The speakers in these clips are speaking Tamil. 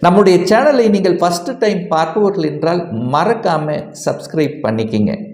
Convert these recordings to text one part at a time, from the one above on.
நம்முடைய சேனலை நீங்கள் ஃபஸ்ட்டு டைம் பார்ப்பவர்கள் என்றால் மறக்காமல் சப்ஸ்கிரைப் பண்ணிக்கிங்க.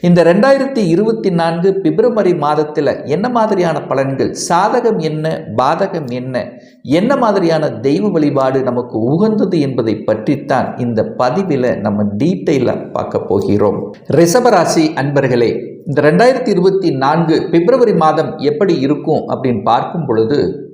இந்த ரெண்டாயிரத்தி இருபத்தி நான்கு பிப்ரவரி மாதத்தில் என்ன மாதிரியான பலன்கள்? சாதகம் என்ன? பாதகம் என்ன? என்ன மாதிரியான தெய்வ வழிபாடு நமக்கு உகந்தது என்பதை பற்றித்தான் இந்த பதிவில் நம்ம டீட்டெயிலாக பார்க்க போகிறோம். ரிஷபராசி அன்பர்களே இந்த ரெண்டாயிரத்தி இருபத்தி நான்கு பிப்ரவரி மாதம் எப்படி இருக்கும் அப்படின்னு பார்க்கும் பொழுது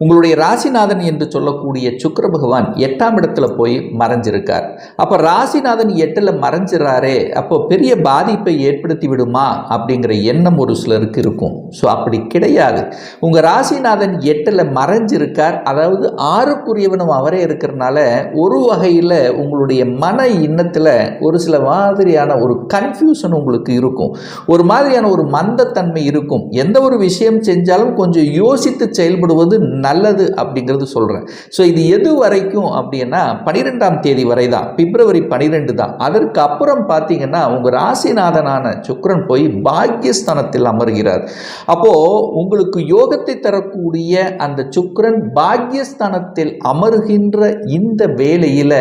உங்களுடைய ராசிநாதன் என்று சொல்லக்கூடிய சுக்கர பகவான் எட்டாம் இடத்துல போய் மறைஞ்சிருக்கார். அப்போ ராசிநாதன் எட்டில் மறைஞ்சிறாரே அப்போ பெரிய பாதிப்பை ஏற்படுத்தி விடுமா அப்படிங்கிற எண்ணம் ஒரு சிலருக்கு இருக்கும். ஸோ அப்படி கிடையாது. உங்கள் ராசிநாதன் எட்டில் மறைஞ்சிருக்கார். அதாவது ஆறுக்குரியவனும் அவரே இருக்கிறனால ஒரு வகையில் உங்களுடைய மன இன்னத்தில் ஒரு சில மாதிரியான ஒரு கன்ஃபியூஷன் உங்களுக்கு இருக்கும். ஒரு மாதிரியான ஒரு மந்தத்தன்மை இருக்கும். எந்த ஒரு விஷயம் செஞ்சாலும் கொஞ்சம் யோசித்து செயல்படுவது நல்லது அப்படிங்கிறது சொல்கிறேன் ஸோ இது எது வரைக்கும் அப்படின்னா பனிரெண்டாம் தேதி வரை தான் பிப்ரவரி பனிரெண்டு தான். அதற்கு அப்புறம் பார்த்தீங்கன்னா உங்கள் ராசிநாதனான சுக்கரன் போய் பாக்கியஸ்தானத்தில் அமர்கிறார். அப்போது உங்களுக்கு யோகத்தை தரக்கூடிய அந்த சுக்கரன் பாக்கியஸ்தானத்தில் அமர்கின்ற இந்த வேலையில்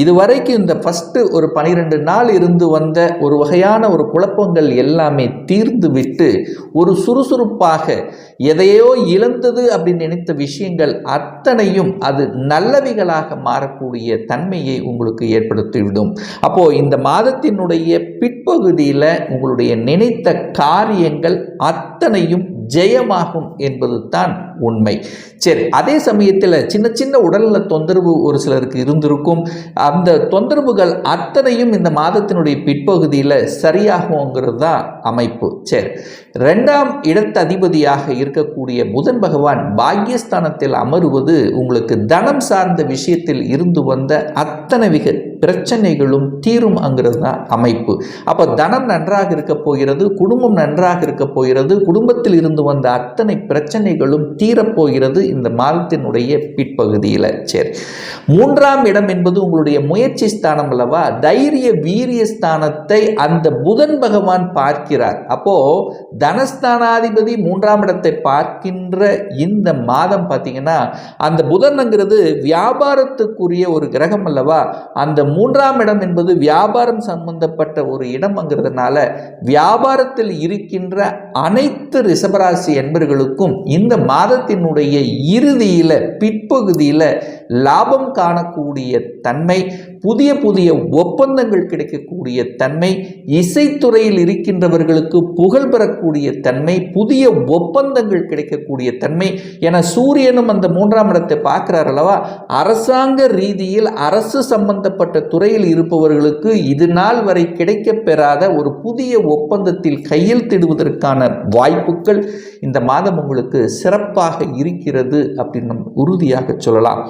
இதுவரைக்கும் இந்த ஃபஸ்ட்டு ஒரு பனிரெண்டு நாள் இருந்து வந்த ஒரு வகையான ஒரு குழப்பங்கள் எல்லாமே தீர்ந்து விட்டு ஒரு சுறுசுறுப்பாக எதையோ இழந்தது அப்படின்னு நினைத்த விஷயங்கள் அத்தனையும் அது நல்லவைகளாக மாறக்கூடிய தன்மையை உங்களுக்கு ஏற்படுத்திவிடும். அப்போது இந்த மாதத்தினுடைய பிற்பகுதியில் உங்களுடைய நினைத்த காரியங்கள் அத்தனையும் ஜெயமாகும் என்பது தான் உண்மை. சரி அதே சமயத்தில் சின்ன சின்ன உடல்நல தொந்தரவு ஒரு சிலருக்கு இருந்திருக்கும். அந்த தொந்தரவுகள் அத்தனையும் இந்த மாதத்தினுடைய பிற்பகுதியில் சரியாகுங்கிறது தான் அமைப்பு. சரி ரெண்டாம் இடத்த அதிபதியாக இருக்கக்கூடிய புதன் பகவான் பாக்யஸ்தானத்தில் அமருவது உங்களுக்கு தனம் சார்ந்த விஷயத்தில் இருந்து வந்த அத்தனை விக பிரச்சனைகளும் தீரும் அங்கிறது தான் அமைப்பு. அப்போ தனம் நன்றாக இருக்க போகிறது குடும்பம் நன்றாக இருக்க போகிறது குடும்பத்தில் இருந்து வந்த அத்தனை பிரச்சனைகளும் தீரப்போகிறது இந்த மாதத்தினுடைய பிற்பகுதியில். சரி. மூன்றாம் இடம் என்பது உங்களுடைய முயற்சி ஸ்தானம் அல்லவா? தைரிய வீரிய ஸ்தானத்தை அந்த புதன் பகவான் பார்க்கிறார். அப்போ தனஸ்தானாதிபதி மூன்றாம் இடத்தை பார்க்கின்ற இந்த மாதம் பார்த்தீங்கன்னா அந்த புதன்ங்கிறது வியாபாரத்துக்குரிய ஒரு கிரகம் அல்லவா? அந்த மூன்றாம் இடம் என்பது வியாபாரம் சம்பந்தப்பட்ட ஒரு இடம்ங்கிறதுனால வியாபாரத்தில் இருக்கின்ற அனைத்து ரிஷபராசி என்பர்களுக்கும் இந்த மாதத்தினுடைய இறுதியில் பிற்பகுதியில் லாபம் காணக்கூடிய தன்மை புதிய புதிய ஒப்பந்தங்கள் கிடைக்கக்கூடிய தன்மை இசைத்துறையில் இருக்கின்றவர்களுக்கு புகழ் பெறக்கூடிய தன்மை புதிய ஒப்பந்தங்கள் கிடைக்கக்கூடிய தன்மை என சூரியனும் அந்த மூன்றாம் இடத்தை பார்க்கிறார் அல்லவா? அரசாங்க ரீதியில் அரசு சம்பந்தப்பட்ட துறையில் இருப்பவர்களுக்கு இது நாள் வரை கிடைக்கப்பெறாத ஒரு புதிய ஒப்பந்தத்தில் கையெழுத்திடுவதற்கான வாய்ப்புகள் இந்த மாதம் உங்களுக்கு சிறப்பாக இருக்கிறது அப்படின்னு உறுதியாக சொல்லலாம்.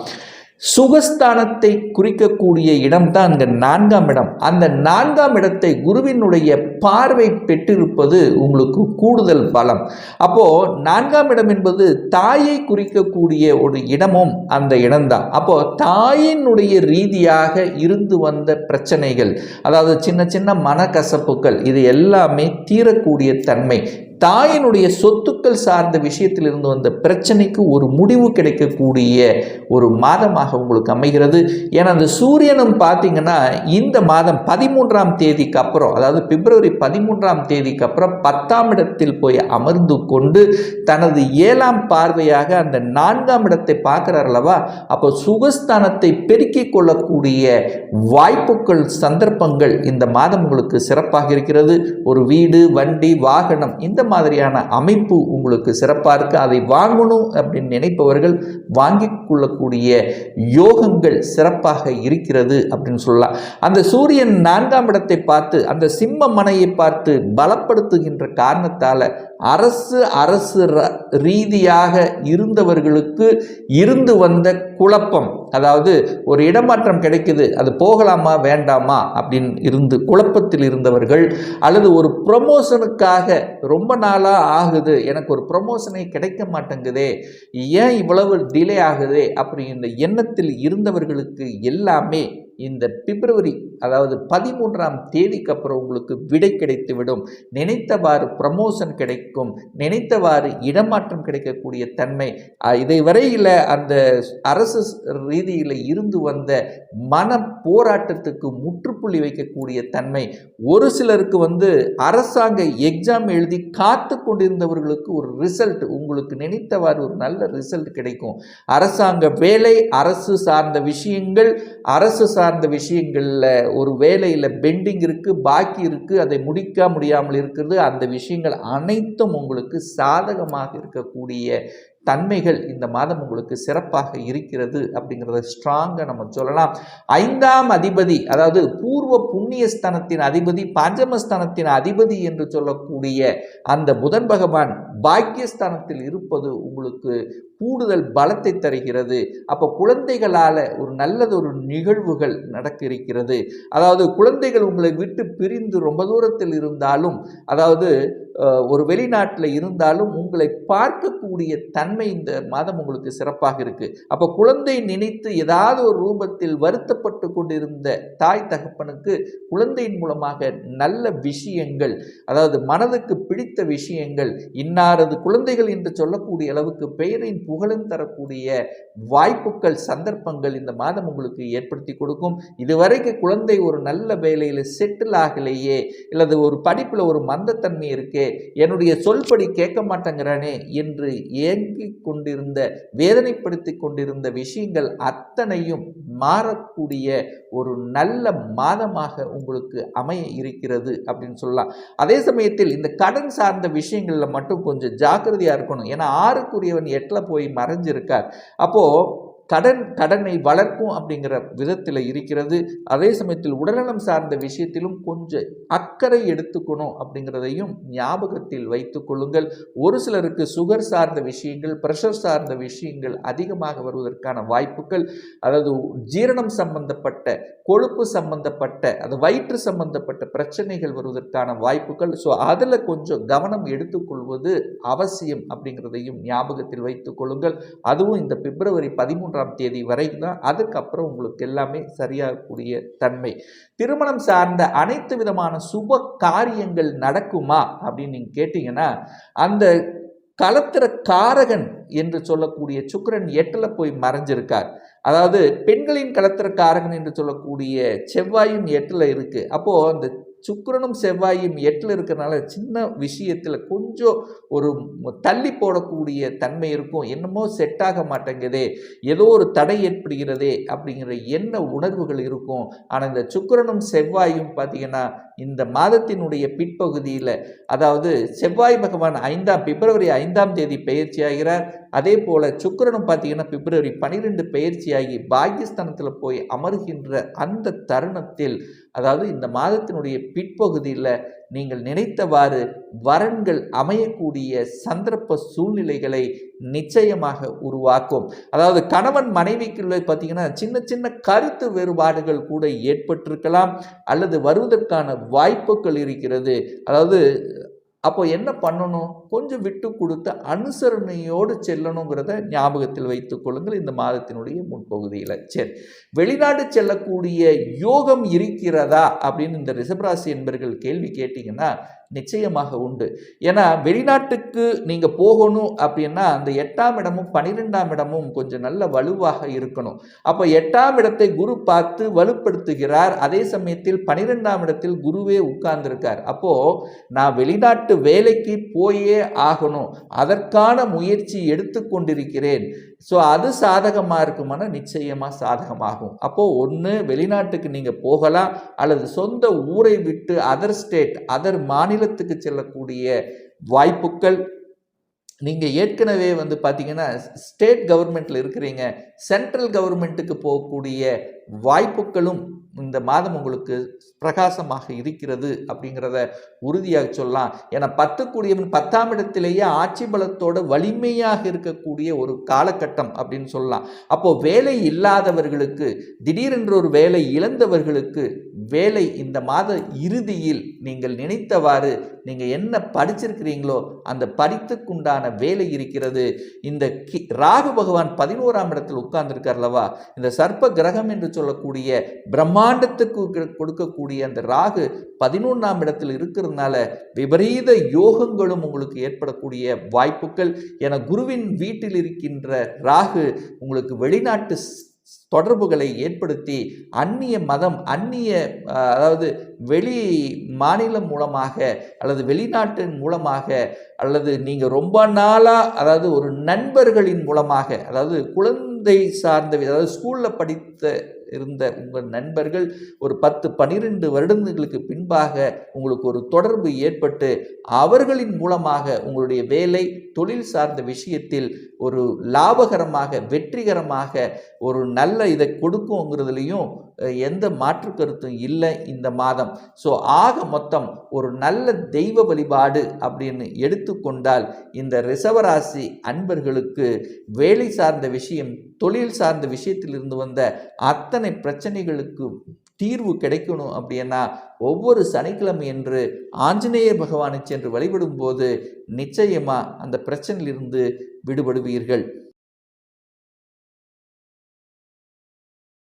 சுகஸ்தானத்தை குறிக்கக்கூடிய இடம் தான் அங்கே நான்காம் இடம். அந்த நான்காம் இடத்தை குருவினுடைய பார்வை பெற்றிருப்பது உங்களுக்கு கூடுதல் பலம். அப்போது நான்காம் இடம் என்பது தாயை குறிக்கக்கூடிய ஒரு இடமும் அந்த இடம்தான். அப்போது தாயினுடைய ரீதியாக இருந்து வந்த பிரச்சனைகள் அதாவது சின்ன சின்ன மனக்கசப்புகள் இது எல்லாமே தீரக்கூடிய தன்மை. தாயினுடைய சொத்துக்கள் சார்ந்த விஷயத்தில் இருந்து வந்த பிரச்சனைக்கு ஒரு முடிவு கிடைக்கக்கூடிய ஒரு மாதமாக உங்களுக்கு அமைகிறது. ஏன்னா அந்த சூரியனும் பார்த்தீங்கன்னா இந்த மாதம் பதிமூன்றாம் தேதிக்கு அப்புறம் அதாவது பிப்ரவரி பதிமூன்றாம் தேதிக்கு அப்புறம் பத்தாம் இடத்தில் போய் அமர்ந்து கொண்டு தனது ஏழாம் பார்வையாக அந்த நான்காம் இடத்தை பார்க்குறார் அல்லவா? அப்போ சுகஸ்தானத்தை பெருக்கிக் கொள்ளக்கூடிய வாய்ப்புகள் சந்தர்ப்பங்கள் இந்த மாதம் உங்களுக்கு சிறப்பாக இருக்கிறது. ஒரு வீடு வண்டி வாகனம் இந்த மாதிரியான அமைப்பு உங்களுக்கு சிறப்பாக இருக்குது அதை வாங்கணும் அப்படின்னு நினைப்பவர்கள் வாங்கி கொள்ளக்கூடிய யோகங்கள் சிறப்பாக இருக்கிறது அப்படின்னு சொல்லலாம். அந்த சூரியன் நான்காம் இடத்தை பார்த்து அந்த சிம்ம மனையை பார்த்து பலப்படுத்துகின்ற காரணத்தால் அரசு அரசு ரீதியாக இருந்தவர்களுக்கு இருந்து வந்த குழப்பம் அதாவது ஒரு இடமாற்றம் கிடைக்குது அது போகலாமா வேண்டாமா அப்படின்னு இருந்து குழப்பத்தில் இருந்தவர்கள் அல்லது ஒரு ப்ரொமோஷனுக்காக ரொம்ப நாளாக ஆகுது எனக்கு ஒரு ப்ரொமோஷனே கிடைக்க மாட்டேங்குதே ஏன் இவ்வளவு டிலே ஆகுதே அப்படிங்கிற எண்ணத்தில் இருந்தவர்களுக்கு எல்லாமே இந்த பிப்ரவரி அதாவது பதிமூன்றாம் தேதிக்கு அப்புறம் உங்களுக்கு விடை கிடைத்துவிடும். நினைத்தவாறு ப்ரமோஷன் கிடைக்கும். நினைத்தவாறு இடமாற்றம் கிடைக்கக்கூடிய தன்மை. அஹ், இதை வரையில் அந்த அரசு ரீதியில் இருந்து வந்த மன போராட்டத்துக்கு முற்றுப்புள்ளி வைக்கக்கூடிய தன்மை. ஒரு சிலருக்கு வந்து அரசாங்க எக்ஸாம் எழுதி காத்து கொண்டிருந்தவர்களுக்கு ஒரு ரிசல்ட் உங்களுக்கு நினைத்தவாறு ஒரு நல்ல ரிசல்ட் கிடைக்கும். அரசாங்க வேலை அரசு சார்ந்த விஷயங்கள் அரசு சார்ந்த விஷயங்களில் ஒரு வேலையில் பெண்டிங் இருக்குது பாக்கி இருக்குது அதை முடிக்க முடியாமல் இருக்கிறது அந்த விஷயங்கள் அனைத்தும் உங்களுக்கு சாதகமாக இருக்கக்கூடிய தன்மைகள் இந்த மாதம் உங்களுக்கு சிறப்பாக இருக்கிறது அப்படிங்கிறத ஸ்ட்ராங்காக நம்ம சொல்லலாம். ஐந்தாம் அதிபதி அதாவது பூர்வ புண்ணியஸ்தானத்தின் அதிபதி பஞ்சமஸ்தனத்தின் அதிபதி என்று சொல்லக்கூடிய அந்த புதன் பகவான் பாக்கியஸ்தானத்தில் இருப்பது உங்களுக்கு கூடுதல் பலத்தை தருகிறது. அப்போ குழந்தைகளால் ஒரு நல்லது ஒரு நிகழ்வுகள் நடக்க இருக்கிறது அதாவது குழந்தைகள் உங்களை விட்டு பிரிந்து ரொம்ப தூரத்தில் இருந்தாலும் அதாவது ஒரு வெளிநாட்டில் இருந்தாலும் உங்களை பார்க்கக்கூடிய தன்மை இந்த மாதம் உங்களுக்கு சிறப்பாக இருக்குது அப்போ குழந்தை நினைத்து ஏதாவது ஒரு ரூபத்தில் வருத்தப்பட்டு கொண்டிருந்த தாய் தகப்பனுக்கு குழந்தையின் மூலமாக நல்ல விஷயங்கள் அதாவது மனதுக்கு பிடித்த விஷயங்கள் இன்னாரது குழந்தைகள் என்று சொல்லக்கூடிய அளவுக்கு பெயரின் புகழும் தரக்கூடிய வாய்ப்புகள் சந்தர்ப்பங்கள் இந்த மாதம் உங்களுக்கு ஏற்படுத்தி கொடுக்கும். இதுவரைக்கும் குழந்தை ஒரு நல்ல வேலையில் செட்டில் ஆகலையே அல்லது ஒரு படிப்பில் ஒரு மந்தத்தன்மை இருக்கே என்னுடைய சொல்படி கேட்க மாட்டேங்கிறானே என்று ஏங்கிக் கொண்டிருந்த வேதனைப்படுத்தி கொண்டிருந்த விஷயங்கள் அத்தனையும் மாறக்கூடிய ஒரு நல்ல மாதமாக உங்களுக்கு அமைய இருக்கிறது அப்படின்னு சொல்லலாம். அதே சமயத்தில் இந்த கடன் சார்ந்த விஷயங்களில் மட்டும் கொஞ்சம் ஜாக்கிரதையாக இருக்கணும். ஏன்னா ஆறுக்குரியவன் எட்டில் போய் மறைஞ்சிருக்கார். அப்போது கடன் கடனை வளர்க்கும் அப்படிங்கிற விதத்தில் இருக்கிறது. அதே சமயத்தில் உடல்நலம் சார்ந்த விஷயத்திலும் கொஞ்சம் அக்கறை எடுத்துக்கணும் அப்படிங்கிறதையும் ஞாபகத்தில் வைத்துக் கொள்ளுங்கள். ஒரு சிலருக்கு சுகர் சார்ந்த விஷயங்கள் ப்ரெஷர் சார்ந்த விஷயங்கள் அதிகமாக வருவதற்கான வாய்ப்புகள் அதாவது ஜீரணம் சம்பந்தப்பட்ட கொழுப்பு சம்பந்தப்பட்ட அது வயிற்று சம்பந்தப்பட்ட பிரச்சனைகள் வருவதற்கான வாய்ப்புகள். ஸோ அதில் கொஞ்சம் கவனம் எடுத்துக்கொள்வது அவசியம் அப்படிங்கிறதையும் ஞாபகத்தில் வைத்துக் கொள்ளுங்கள். அதுவும் இந்த பிப்ரவரி பதிமூன்றாம் தேதி வரைக்கும் தான் அதுக்கப்புறம் உங்களுக்கு எல்லாமே சரியாகக்கூடிய தன்மை. திருமணம் சார்ந்த அனைத்து விதமான சுப காரியங்கள் நடக்குமா அப்படின்னு நீங்கள் கேட்டிங்கன்னா அந்த கலத்திர காரகன் என்று சொல்லக்கூடிய சுக்கரன் எட்டில் போய் மறைஞ்சிருக்கார். அதாவது பெண்களின் கலத்திர காரகன் என்று சொல்லக்கூடிய செவ்வாயும் எட்டில் இருக்குது அப்போது அந்த சுக்கரனும் செவ்வாயும் எட்டில் இருக்கிறனால சின்ன விஷயத்தில் கொஞ்சம் ஒரு தள்ளி போடக்கூடிய தன்மை இருக்கும். என்னமோ செட் ஆக மாட்டேங்குதே ஏதோ ஒரு தடை ஏற்படுகிறதே அப்படிங்கிற என்ன உணர்வுகள் இருக்கும். ஆனால் இந்த சுக்கரனும் செவ்வாயும் பார்த்தீங்கன்னா இந்த மாதத்தினுடைய பிற்பகுதியில் அதாவது செவ்வாய் பகவான் ஐந்தாம் பிப்ரவரி ஐந்தாம் தேதி பயிற்சி ஆகிறார். அதே போல் சுக்கரனும் பார்த்தீங்கன்னா பிப்ரவரி பனிரெண்டு பயிற்சியாகி பாகிஸ்தானத்தில் போய் அமர்கின்ற அந்த தருணத்தில் அதாவது இந்த மாதத்தினுடைய பிற்பகுதியில் நீங்கள் நினைத்தவாறு வரன்கள் அமையக்கூடிய சந்தர்ப்ப சூழ்நிலைகளை நிச்சயமாக உருவாக்கும். அதாவது கணவன் மனைவிக்குள்ளே பார்த்தீங்கன்னா சின்ன சின்ன கருத்து வேறுபாடுகள் கூட ஏற்பட்டிருக்கலாம் அல்லது வருவதற்கான வாய்ப்புகள் இருக்கிறது. அதாவது அப்போ என்ன பண்ணணும்? கொஞ்சம் விட்டு கொடுத்து அனுசரணையோடு செல்லணுங்கிறத ஞாபகத்தில் வைத்துக் கொள்ளுங்கள். இந்த மாதத்தினுடைய முன்பகுதியில். சரி. வெளிநாடு செல்லக்கூடிய யோகம் இருக்கிறதா அப்படின்னு இந்த ரிஷபராசி என்பர்கள் கேள்வி கேட்டிங்கன்னா நிச்சயமாக உண்டு. ஏன்னா வெளிநாட்டுக்கு நீங்கள் போகணும் அப்படின்னா அந்த எட்டாம் இடமும் பனிரெண்டாம் இடமும் கொஞ்சம் நல்ல வலுவாக இருக்கணும். அப்போ எட்டாம் இடத்தை குரு பார்த்து வலுப்படுத்துகிறார். அதே சமயத்தில் பனிரெண்டாம் இடத்தில் குருவே உட்கார்ந்திருக்கார். அப்போ நான் வெளிநாட்டு வேலைக்கு போயே ஆகணும். அதற்கான முயற்சி எடுத்துக்கொண்டிருக்கிறேன் ஸோ அது சாதகமாக இருக்குமானா நிச்சயமாக சாதகமாகும். அப்போது ஒன்று வெளிநாட்டுக்கு நீங்கள் போகலாம் அல்லது சொந்த ஊரை விட்டு அதர் ஸ்டேட் அதர் மாநிலத்துக்கு செல்லக்கூடிய வாய்ப்புகள். நீங்கள் ஏற்கனவே வந்து பார்த்தீங்கன்னா ஸ்டேட் கவர்மெண்ட்டில் இருக்கிறீங்க சென்ட்ரல் கவர்மெண்ட்டுக்கு போகக்கூடிய வாய்ப்புகளும் இந்த மாதம் உங்களுக்கு பிரகாசமாக இருக்கிறது அப்படிங்கிறத உறுதியாக சொல்லலாம். ஏன்னா பத்து கூடியவன் பத்தாம் இடத்திலேயே ஆட்சி பலத்தோட வலிமையாக இருக்கக்கூடிய ஒரு காலகட்டம் அப்படின்னு சொல்லலாம். அப்போ வேலை இல்லாதவர்களுக்கு திடீரென்று ஒரு வேலை இழந்தவர்களுக்கு வேலை இந்த மாத இறுதியில் நீங்கள் நினைத்தவாறு நீங்கள் என்ன படிச்சிருக்கிறீங்களோ அந்த படித்துக்குண்டான வேலை இருக்கிறது. இந்த கி ராகு பகவான் பதினோராம் இடத்தில் உட்கார்ந்துருக்கார் அல்லவா? இந்த சர்ப்ப கிரகம் என்று சொல்லக்கூடிய பிரம்மாண்டத்துக்கு கொடுக்கக்கூடிய அந்த ராகு பதினொன்றாம் இடத்தில் இருக்கிறதுனால விபரீத யோகங்களும் உங்களுக்கு ஏற்படக்கூடிய வாய்ப்புகள். என குருவின் வீட்டில் இருக்கின்ற ராகு உங்களுக்கு வெளிநாட்டு ஸ்- தொடர்புகளை ஏற்படுத்தி அந்நிய மதம் அந்நிய அதாவது வெளி மாநிலம் மூலமாக அல்லது வெளிநாட்டின் மூலமாக அல்லது நீங்கள் ரொம்ப நாளாக அதாவது ஒரு நண்பர்களின் மூலமாக அதாவது குழந்தை சார்ந்த அதாவது ஸ்கூலில் படித்த இருந்த உங்கள் நண்பர்கள் ஒரு பத்து பன்னிரெண்டு வருடங்களுக்கு பின்பாக உங்களுக்கு ஒரு தொடர்பு ஏற்பட்டு அவர்களின் மூலமாக உங்களுடைய வேலை தொழில் சார்ந்த விஷயத்தில் ஒரு லாபகரமாக வெற்றிகரமாக ஒரு நல்ல இதை கொடுக்குங்கிறதுலையும் எந்த மாற்று கருத்தும் இல்லை இந்த மாதம். ஸோ ஆக மொத்தம் ஒரு நல்ல தெய்வ வழிபாடு அப்படின்னு எடுத்துக்கொண்டால் இந்த ரிசவராசி அன்பர்களுக்கு வேலை சார்ந்த விஷயம் தொழில் சார்ந்த விஷயத்திலிருந்து வந்த அத்தனை பிரச்சனைகளுக்கு தீர்வு கிடைக்கணும் அப்படின்னா ஒவ்வொரு சனிக்கிழமை என்று ஆஞ்சநேய பகவானை சென்று வழிபடும் போது நிச்சயமாக அந்த பிரச்சனையிலிருந்து விடுபடுவீர்கள்.